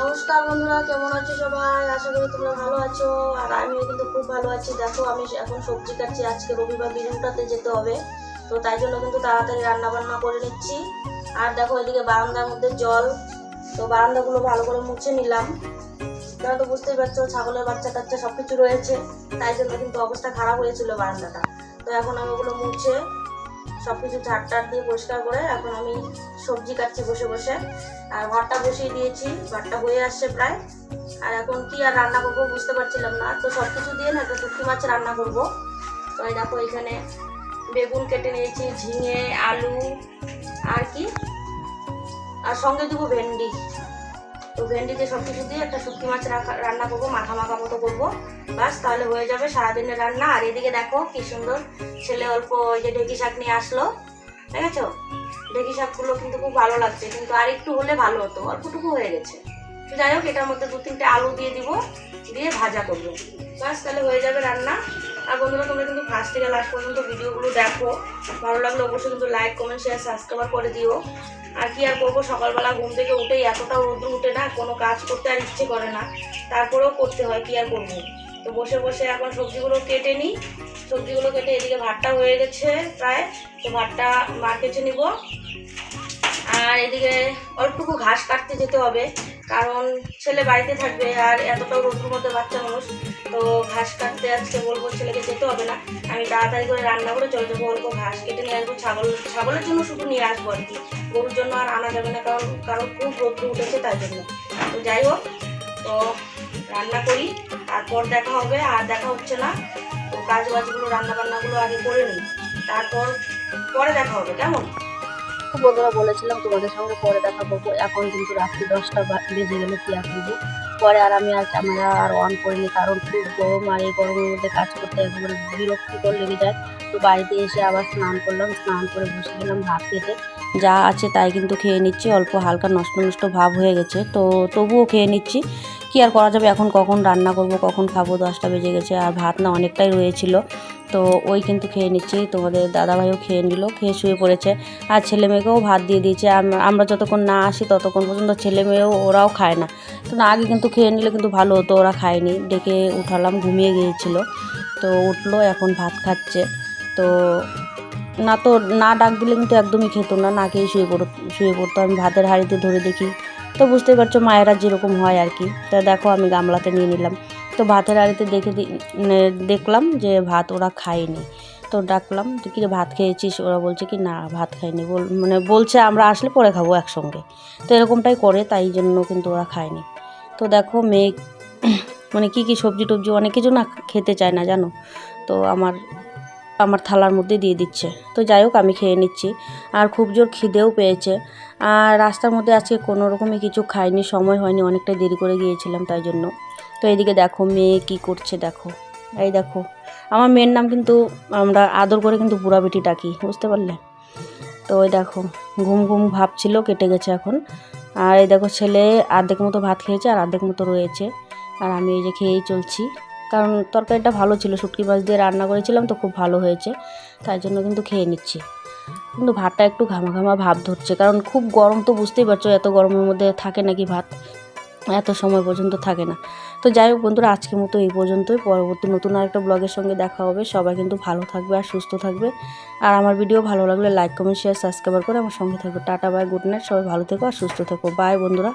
নমস্কার বন্ধুরা, কেমন আছো সবাই? আশা করি তোমরা ভালো আছো, আর আমিও কিন্তু খুব ভালো আছি। দেখো, আমি এখন সবজি কাটছি, আজকে রবিবার বিরুনটাতে যেতে হবে। তো তাই জন্য কিন্তু তাড়াতাড়ি রান্না বান্না করে নিচ্ছি। আর দেখো, এদিকে বারান্দার মধ্যে জল। তো বারান্দাগুলো ভালো করে মুছে নিলাম। তোমরা তো বুঝতেই পারছ, ছাগলের বাচ্চা টাচ্চা সব কিছু রয়েছে। তাই জন্য কিন্তু অবস্থা খারাপ হয়েছিল বারান্দাটা। তো এখন আমি ওগুলো মুছে সব কিছু ঝাড় টাট দিয়ে পরিষ্কার করে এখন আমি সবজি কাটছি বসে বসে। আর ভাতটা বসিয়ে দিয়েছি, ভাতটা হয়ে আসছে প্রায়। আর এখন কি আর রান্না করব বুঝতে পারছিলাম না। তো সব কিছু দিয়ে না একটা শুক্তি মাছ রান্না করব। তো এই দেখো এখানে বেগুন কেটে নিয়েছি, ঝিঙে, আলু, আর কি? আর সঙ্গে দেবো ভেন্ডি। ভেন্ডি দিয়ে সব কিছু দিয়ে একটা শুটকি মাছ রান্না করব মাখা মাখা মতো করব। বাস তাহলে হয়ে যাবে সারাদিনের রান্না। আর এদিকে দেখো কি সুন্দর ছেলে অল্প ওই যে ঢেকি শাক নিয়ে আসলো ঠিক আছে ঢেকি শাকগুলো কিন্তু খুব ভালো লাগছে, কিন্তু আর একটু হলে ভালো হতো, অল্পটুকু হয়ে গেছে। যাই হোক, এটার মধ্যে দু তিনটে আলু দিয়ে দিব, দিয়ে ভাজা করব। বাস তাহলে হয়ে যাবে রান্না। আর বন্ধুরা, তোমরা কিন্তু ফার্স্ট থেকে লাস্ট পর্যন্ত ভিডিওগুলো দেখো। ভালো লাগলে অবশ্যই কিন্তু লাইক কমেন্ট শেয়ার সাবস্ক্রাইব করে দিও। আর কি আর করব, সকালবেলা ঘুম থেকে উঠেই এতটা রোদ্র উঠে না, কোনো কাজ করতে আর ইচ্ছে করে না। তারপরেও করতে হয়, কি আর করব? তো বসে বসে এখন সবজিগুলো কেটে নিই সবজিগুলো কেটে এদিকে ভাতটা হয়ে গেছে প্রায়। তো ভাতটা মার কেচে নিব। আর এদিকে অল্পটুকু ঘাস কাটতে যেতে হবে, কারণ ছেলে বাড়িতে থাকবে আর এতটাও রোদ্র মধ্যে বাচ্চা মানুষ। তো ঘাস কাটতে আজকে বলব ছেলেকে যেতে হবে না। আমি তাড়াতাড়ি করে রান্না করে চলে যাব, অল্প ঘাস কেটে নিয়ে আসব, ছাগল, ছাগলের জন্য শুধু নিয়ে আসব আর কি। গরুর জন্য আর আনা যাবে না, কারণ কারণ খুব রোদ্র উঠেছে তাই জন্য। তো যাই হোক, তো রান্না করি, তারপর দেখা হবে, আর দেখা হচ্ছে না। তো কাজ বাজগুলো রান্না বান্নাগুলো আগে করে নিই। তারপর, পরে দেখা হবে, কেমন? বন্ধুরা বলেছিলাম তোমাদের সঙ্গে, পরে দেখা করব। এখন কিন্তু রাত্রি দশটা বেজে গেলে কি আর করব? পরে আর আমি আর ক্যামেরা আর অন করিনি, কারণ খুব গরম আর এই গরমের মধ্যে কাজ করতে একেবারে বিরক্তিকর লেগে যায়। তো বাড়িতে এসে আবার স্নান করলাম, স্নান করে বসে গেলাম ভাত খেতে। যা আছে তাই কিন্তু খেয়ে নিচ্ছি, অল্প হালকা নষ্ট নষ্ট ভাব হয়ে গেছে। তো তবুও খেয়ে নিচ্ছি। কি আর করা যাবে, এখন কখন রান্না করব, কখন খাব, দশটা বেজে গেছে, আর ভাত না অনেকটাই রয়েছিল। তো ওই কিন্তু খেয়ে নিচ্ছি। তোমাদের দাদাভাইও খেয়ে নিল, খেয়ে শুয়ে পড়েছে। আর ছেলে মেয়েকেও ভাত দিয়ে দিয়েছে। আমরা যতক্ষণ না আসি ততক্ষণ পর্যন্ত ছেলে মেয়েও ওরাও খায় না। তো না, আগে কিন্তু খেয়ে নিলে কিন্তু ভালো হতো, ওরা খায়নি। ডেকে উঠালাম, ঘুমিয়ে গিয়েছিল। তো উঠল, এখন ভাত খাচ্ছে। তো না তো, না ডাক দিলে কিন্তু একদমই খেত না না খেয়ে শুয়ে পড়ত শুয়ে পড়তো। আমি ভাতের হাঁড়িতে ধরে দেখি। তো বুঝতেই পারছ, মায়েরা যেরকম হয় আর কি। তা দেখো, আমি গামলাতে নিয়ে নিলাম। তো ভাতের আড়িতে দেখে মানে দেখলাম যে ভাত ওরা খায়নি। তো ডাকলাম কি ভাত খেয়েছিস? ওরা বলছে কি, না, ভাত খায়নি বল মানে বলছে, আমরা আসলে পরে খাব একসঙ্গে। তো এরকমটাই করে, তাই জন্য কিন্তু ওরা খায়নি। তো দেখো মেয়ে মানে কি কি সবজি টবজি অনেক কিছু না খেতে চায় না, জানো? তো আমার আমার থালার মধ্যে দিয়ে দিচ্ছে। তো যাই হোক, আমি খেয়ে নিচ্ছি। আর খুব জোর খিদেও পেয়েছে। আর রাস্তার মধ্যে আজকে কোনো রকমই কিছু খাইনি, সময় হয়নি অনেকটা দেরি করে গিয়েছিলাম, তাই জন্য। তো এইদিকে দেখো, মেয়ে কি করছে দেখো। এই দেখো, আমার মেয়ের নাম কিন্তু আমরা আদর করে কিন্তু বুড়া বেটি ডাকি, বুঝতে পারলে? তো ওই দেখো, ঘুম ঘুম ভাবছিল কেটে গেছে এখন। আর এই দেখো, ছেলে অর্ধেক মতো ভাত খেয়েছে আর অর্ধেক মতো রয়েছে। আর আমি এই যে খেয়েই চলছি। কারণ তরকারিটা ভালো ছিল, শুটকি মাছ দিয়ে রান্না করেছিলাম তো খুব ভালো হয়েছে। তাই জন্য কিন্তু খেয়ে নিচ্ছি। কিন্তু ভাতটা একটু ঘামা ঘামা ভাব ধরছে, কারণ খুব গরম তো বুঝতেই পারছ, এত গরমের মধ্যে থাকে নাকি ভাত? এত সময় পর্যন্ত থাকে না। তো যাই হোক বন্ধুরা, আজকের মতো এই পর্যন্তই। পরবর্তী নতুন আরেকটা ব্লগের সঙ্গে দেখা হবে। সবাই কিন্তু ভালো থাকবে আর সুস্থ থাকবে। আর আমার ভিডিও ভালো লাগলে লাইক কমেন্ট শেয়ার সাবস্ক্রাইব করে আমার সঙ্গে থাকবে। টাটা বাই গুড নাইট সবাই ভালো থেকো আর সুস্থ থেকো। বাই বন্ধুরা।